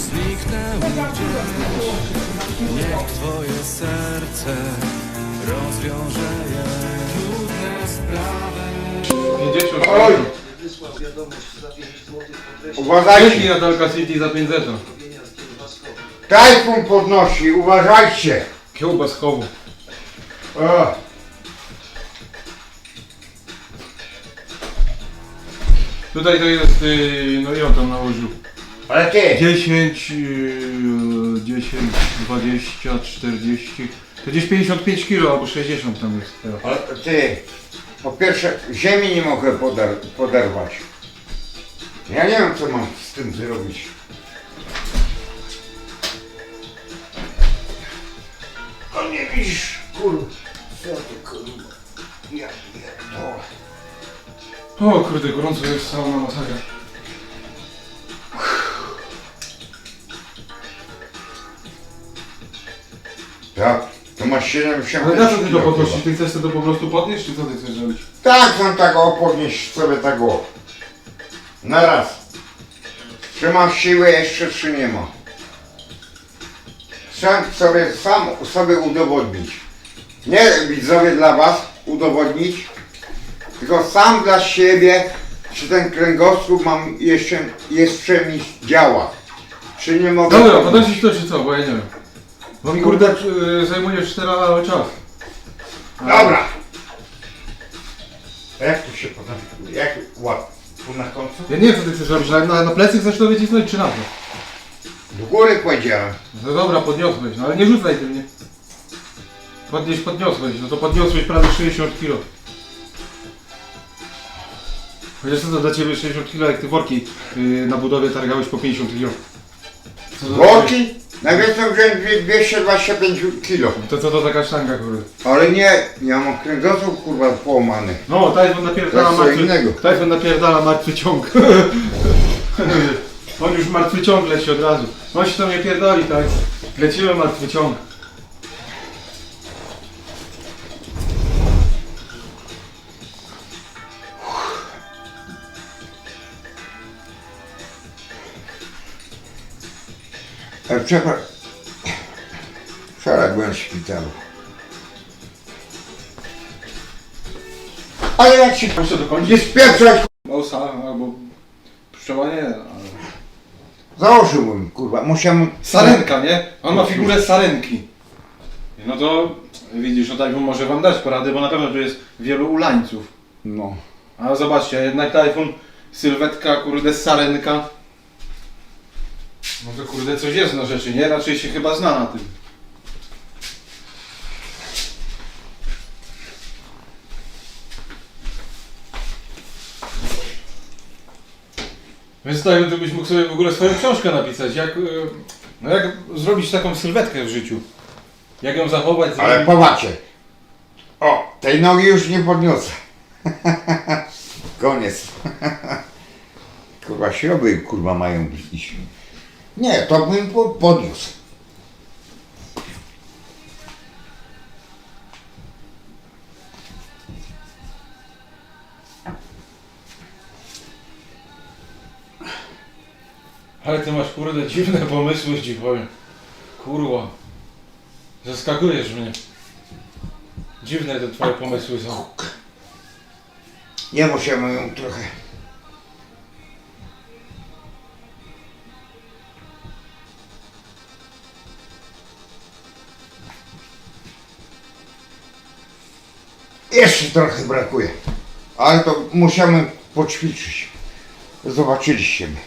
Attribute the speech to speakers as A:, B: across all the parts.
A: zniknęły gdzieś. Niech twoje serce rozwiąże je trudne sprawy.
B: Oj!
C: Wysłał wiadomość za 5 zł po treści
D: Dzięki
B: Uważajcie!
D: Natalka City za 5 zeta.
C: pozdrowienia z kiełbaską.
B: Tajfun podnosi, uważajcie!
D: Kiełba z chowu.
B: O,
D: Tutaj to jest, yy, no i on tam nałożył.
B: Ale ty,
D: 10, yy, 10, 20, 40. To gdzieś 55 kg albo 60 tam jest teraz.
B: ale ty, po pierwsze ziemi nie mogę poder poderwać. Ja nie wiem co mam z tym zrobić. O nie widzisz, kurwa. Co ty kurwa? Ja pierdolę.
D: O kurde, gorąco jest cała masakra.
B: Tak, to masz 70
D: Ale na co ty to podnosisz?
B: chyba.
D: Ty chcesz to po prostu podnieść, czy co ty chcesz zrobić?
B: Tak, mam tak o, podnieść sobie tak o. Na raz. Czy mam siłę jeszcze, czy nie ma? Chcę sobie sam sobie udowodnić. Nie widzowie dla was udowodnić, tylko sam dla siebie, czy ten kręgosłup mam jeszcze, jeszcze mi działa. Czy nie mogę...
D: Dobra, podnosisz to czy co, bo ja nie wiem. Bo mi kurde yy, zajmuje 4 lata czas.
B: Dobra. A jak tu się potem... Jak łap? Tu na końcu?
D: Ja nie wiem co ty chcesz robić, na, na, na plecy chcesz to wycisnąć czy na to?
B: Do góry powiedziałem.
D: No dobra, podniosłeś, no ale nie rzucaj tym, nie? Podnieś, podniosłeś, no to podniosłeś prawie 60 kg. Chociaż co to dla ciebie 60 kg, jak ty worki yy, na budowie targałeś po 50 kg. Co to-
B: Worki? Najwięcej wziąłem dwie- 225 kilo.
D: To co to taka sztanga, kurde?
B: Ale nie, ja mam kręgosłup kurwa połamany.
D: No, Tajfun napierdala
B: To jest co
D: martwy...
B: innego.
D: Tajfun napierdala martwy ciąg. On już martwy ciąg leci od razu. On się tam nie pierdoli, tak? Lecimy martwy ciąg.
B: Ale przepraszam. Wczoraj byłem w szpitalu. Ale jak się
D: Muszę dokończyć.
B: nie spieprzać,
D: Mausa albo pszczoła nie, ale...
B: założyłbym kurwa, musiałem...
D: Sarenka, nie? On ma figurę sarenki. No to widzisz, no Tajfun może wam dać porady, bo na pewno tu jest wielu ulańców.
B: No.
D: A zobaczcie, jednak Tajfun, sylwetka, kurde, sarenka. No to kurde coś jest na rzeczy, nie? Raczej się chyba zna na tym. Więc Tajfun, to byś mógł sobie w ogóle swoją książkę napisać, jak, y, no jak zrobić taką sylwetkę w życiu. Jak ją zachować,
B: Ale
D: zrobić.
B: popatrzcie. O, tej nogi już nie podniosę. Koniec. kurwa, śruby kurwa mają iść. Nie, to bym po- podniósł.
D: Ale ty masz kurde dziwne pomysły, ci powiem. Kurwa. Zaskakujesz mnie. Dziwne te twoje pomysły są.
B: Nie musimy ją trochę. Jeszcze trochę brakuje. Ale to musimy poćwiczyć. Zobaczyliście mnie.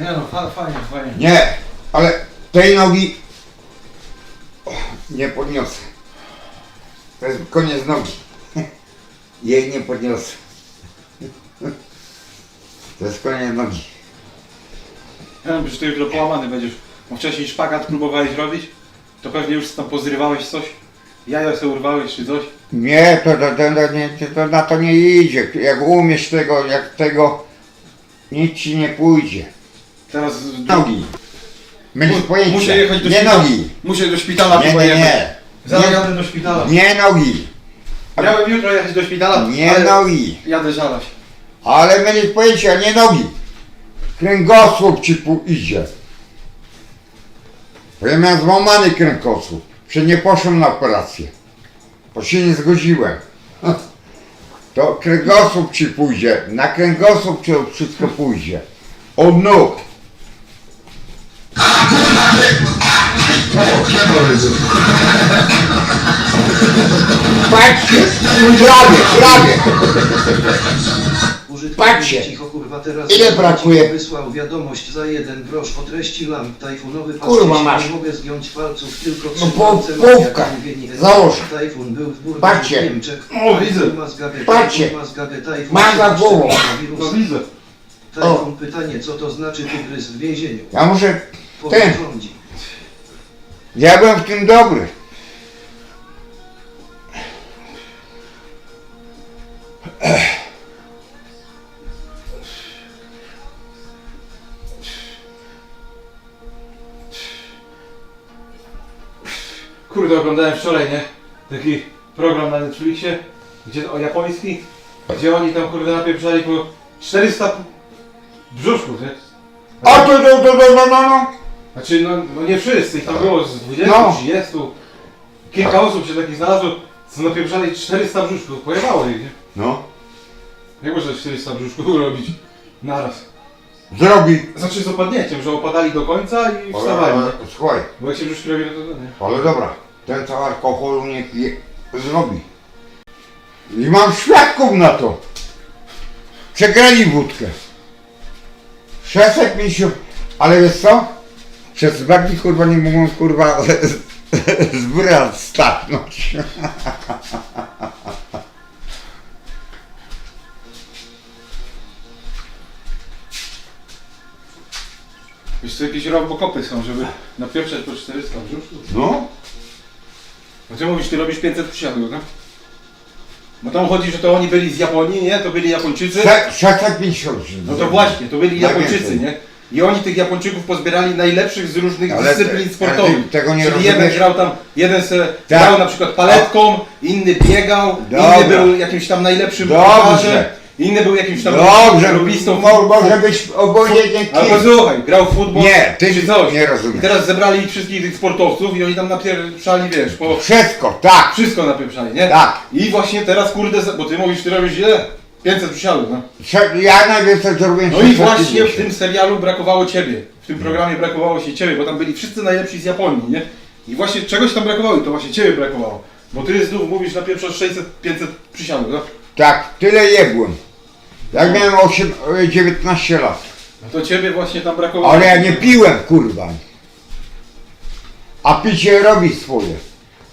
D: Nie no, fa fajnie, fajnie.
B: Nie, ale tej nogi o, nie podniosę. To jest koniec nogi. Jej nie podniosę. To jest koniec nogi.
D: Ja wiem, że ty jutro połamany będziesz. Bo wcześniej szpagat próbowałeś robić, to pewnie już tam pozrywałeś coś. Jaja se urwałeś czy coś.
B: Nie, to, to, to, to, nie, to na to nie idzie. Jak umiesz tego, jak tego, nic ci nie pójdzie.
D: Teraz...
B: Nogi. Mylisz
D: Mu-
B: pojęcia.
D: Muszę jechać do
B: nie
D: szpitala.
B: nogi.
D: Muszę do szpitala
B: Nie,
D: chyba
B: nie,
D: jechać.
B: nie.
D: Zaraz jadę do szpitala.
B: nie nogi.
D: Miałem jutro jechać do szpitala,
B: Nie
D: ale
B: nogi.
D: jadę żalać.
B: Ale mylisz pojęcia, nie nogi. kręgosłup ci pójdzie. Bo ja miałem złamany kręgosłup. Że nie poszłem na operację. Bo się nie zgodziłem. To kręgosłup ci pójdzie. Na kręgosłup ci wszystko pójdzie. Od nóg. Patrzcie, prawie, prawie.
C: Użytkownik
B: Patrzcie,
C: kurwa teraz
B: ile brakuje?
C: wysłał wiadomość za jeden grosz o treści lamp tajfunowy
B: Kurwa,
C: patrzcie,
B: masz.
C: nie mogę zgiąć palców tylko
B: No połówka.
C: mam, jak mówienie.
B: Załóż.
C: Tajfun był w Burgos
B: Patrzcie.
C: w Niemczech.
D: O, widzę.
C: Tajfun ma zgagę,
B: Patrzcie.
C: tajfun
B: Mam za głową.
D: No widzę.
C: Tajfun pytanie, co to znaczy tygrys w więzieniu?
B: Ja muszę,
C: Powiedz
B: Ten.
C: rządzi.
B: ja byłem w tym dobry.
D: Oglądałem wczoraj, nie? Taki program na Netflixie, gdzie o japoński, gdzie oni tam kurde napieprzali po 400 brzuszków, nie?
B: O, to, to, to, to, no, no, no.
D: Znaczy, no, no nie wszyscy, ich tam było z 20,
B: No.
D: 30. Kilka osób się takich znalazło, co napieprzali 400 brzuszków, pojebało ich, nie?
B: No,
D: Jak można 400 brzuszków robić naraz?
B: zrobi.
D: Znaczy z opadnięciem, że opadali do końca i wstawali, nie?
B: Słuchaj,
D: Bo jak się brzuszki robi, no to to nie.
B: ale dobra, ten co alkoholu nie pije, zrobi. I mam świadków na to. Przegrali wódkę. 650, ale wiesz co? Przez barki kurwa nie mogą kurwa z bra statnąć.
D: Wiesz co, jakieś robokopy są, żeby napieprzać po 400 brzuszków?
B: No,
D: Ty mówisz, ty robisz 500 przysiadów, tak? Bo tam chodzi, że to oni byli z Japonii, nie? To byli Japończycy.
B: Sze- 650.
D: No to właśnie, to byli
B: Najwięcej.
D: Japończycy, nie? I oni tych Japończyków pozbierali najlepszych z różnych
B: Ale te-
D: dyscyplin sportowych.
B: ty tego nie
D: Czyli
B: rozumiesz?
D: jeden grał tam, jeden se
B: Tak.
D: grał na przykład paletką, inny biegał,
B: Dobra.
D: inny był jakimś tam najlepszym
B: Dobrze.
D: piłkarzem, inny był jakimś tam
B: Dobrze, mo- może być obojętnie
D: Ale
B: kim.
D: posłuchaj, grał w futbol
B: Nie, ty
D: czy coś.
B: nie rozumiesz.
D: I teraz zebrali wszystkich tych sportowców i oni tam napieprzali, wiesz, po
B: Wszystko, tak,
D: wszystko napieprzali, nie?
B: tak.
D: I właśnie teraz kurde, bo ty mówisz, ty robisz ile? 500 przysiadów, no.
B: Prze- Ja najwięcej zrobiłem
D: No i
B: 650.
D: właśnie w tym serialu brakowało ciebie. W tym programie brakowało się ciebie, bo tam byli wszyscy najlepsi z Japonii, nie? I właśnie czegoś tam brakowało i to właśnie ciebie brakowało. Bo ty znów mówisz na pierwsze 600-500 przysiadów, no?
B: Tak, tyle jebłem. Jak miałem 8, 19 lat.
D: No to ciebie właśnie tam brakowało.
B: Ale ja nie piłem, kurwa. A picie robi swoje.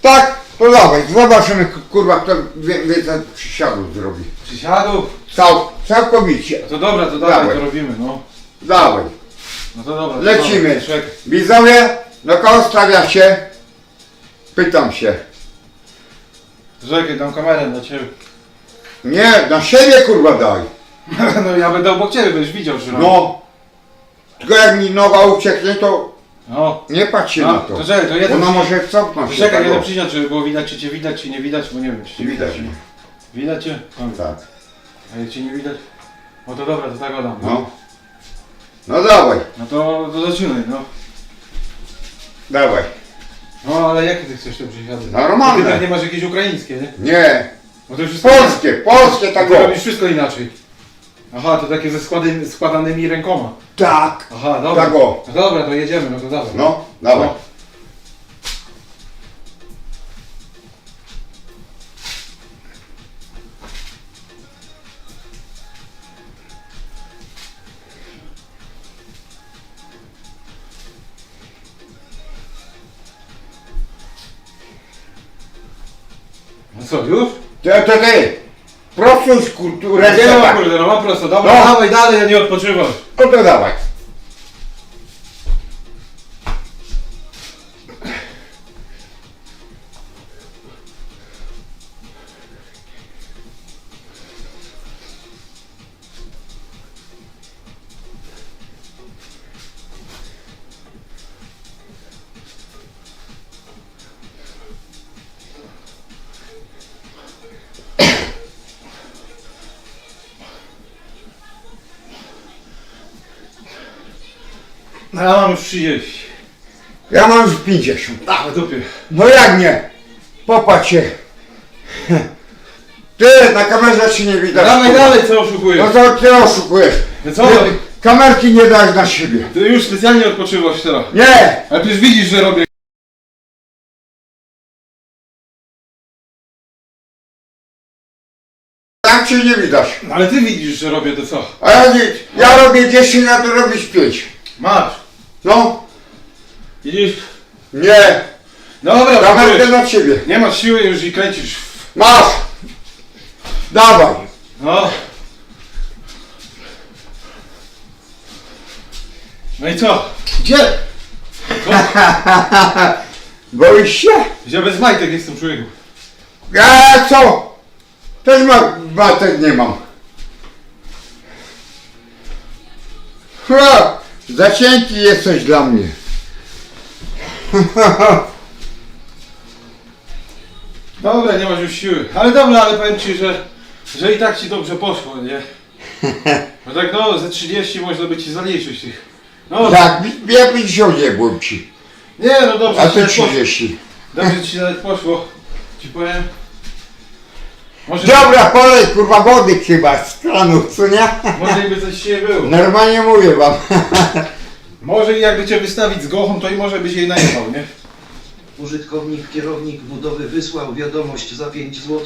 B: Tak, to dawaj, zobaczymy, kurwa, kto wie- więcej przysiadów zrobi.
D: Przysiadów?
B: Cał, całkowicie.
D: No to dobra, to dawaj,
B: Dawaj.
D: to robimy, no.
B: Dawaj.
D: No to dobra. to
B: Lecimy. Widzowie, na kogo stawiacie? Pytam się.
D: Czekaj, dam kamerę dla ciebie.
B: Nie, na siebie kurwa daj.
D: No ja będę obok ciebie, będziesz widział, że
B: No. Tylko jak mi noga ucieknie, to
D: No.
B: nie patrzcie
D: No,
B: na to.
D: to czekaj, to jeden
B: Ona może cofnąć się.
D: Czekaj,
B: tak,
D: jeden
B: o.
D: przysiad, żeby było widać, czy cię widać, czy nie widać, bo nie wiem, czy cię widać.
B: Widać.
D: Widać cię? Dobra.
B: Tak.
D: A jak cię nie widać? No to dobra, to tak dam.
B: No. No dawaj,
D: No to, to zaczynaj, no.
B: dawaj.
D: No ale jakie ty chcesz te przysiady?
B: Normalne.
D: Ty pewnie masz jakieś ukraińskie, nie?
B: Nie.
D: Bo to wszystko
B: Polskie, polskie tak
D: Ty robisz wszystko inaczej. Aha, to takie ze składy, składanymi rękoma.
B: Tak.
D: Aha, dobra.
B: Tak o.
D: Dobra, to jedziemy, no to dawaj.
B: No, dawaj.
D: No. No co, już?
B: Ty, ty, ty. Prostuj kulturę. Tak.
D: kurde, no ma prosto, dobra,
B: No.
D: dawaj dalej, a nie odpoczywasz.
B: No to dawaj.
D: No ja mam już 30.
B: Ja mam już 50.
D: Na dupie.
B: No jak nie? Popatrz się. Ty, na kamerze ci nie widać.
D: Dawaj dalej, co
B: No
D: oszukujesz?
B: to ty oszukujesz.
D: No co?
B: Ty, kamerki nie dałeś na siebie.
D: Ty już specjalnie odpoczywasz teraz.
B: Nie!
D: Ale przecież widzisz, że robię.
B: Tam cię nie widać.
D: No Ale ty widzisz, że robię to co?
B: A ja, nie, ja robię 10, a ty robisz 5.
D: Masz.
B: No,
D: Widzisz?
B: nie.
D: Dobra,
B: Kamerkę
D: oszukujesz.
B: na ciebie.
D: Nie masz siły już i kręcisz.
B: Masz! Dawaj.
D: No. No i co?
B: Gdzie? Boisz się?
D: Ja bez majtek jestem człowieku.
B: A co? Też ma, matek nie mam. Ha, za cienki jesteś dla mnie.
D: Dobra, nie masz już siły. Ale dobra, ale powiem ci, że, że i tak ci dobrze poszło, nie? No tak no, ze 30 można by ci zaliczyć tych. No,
B: Tak, ja 50 nie byłem ci.
D: nie no dobrze
B: A
D: ci
B: ty
D: nawet poszło.
B: 30.
D: Dobrze ci nawet poszło. Ci powiem. Może,
B: Dobra, polej kurwa wody chyba z kranu, co nie?
D: może i by coś się było.
B: Normalnie mówię wam.
D: Może i jakby cię wystawić z gochą, to i może byś jej najechał, nie?
C: Użytkownik, kierownik budowy wysłał wiadomość za 5 zł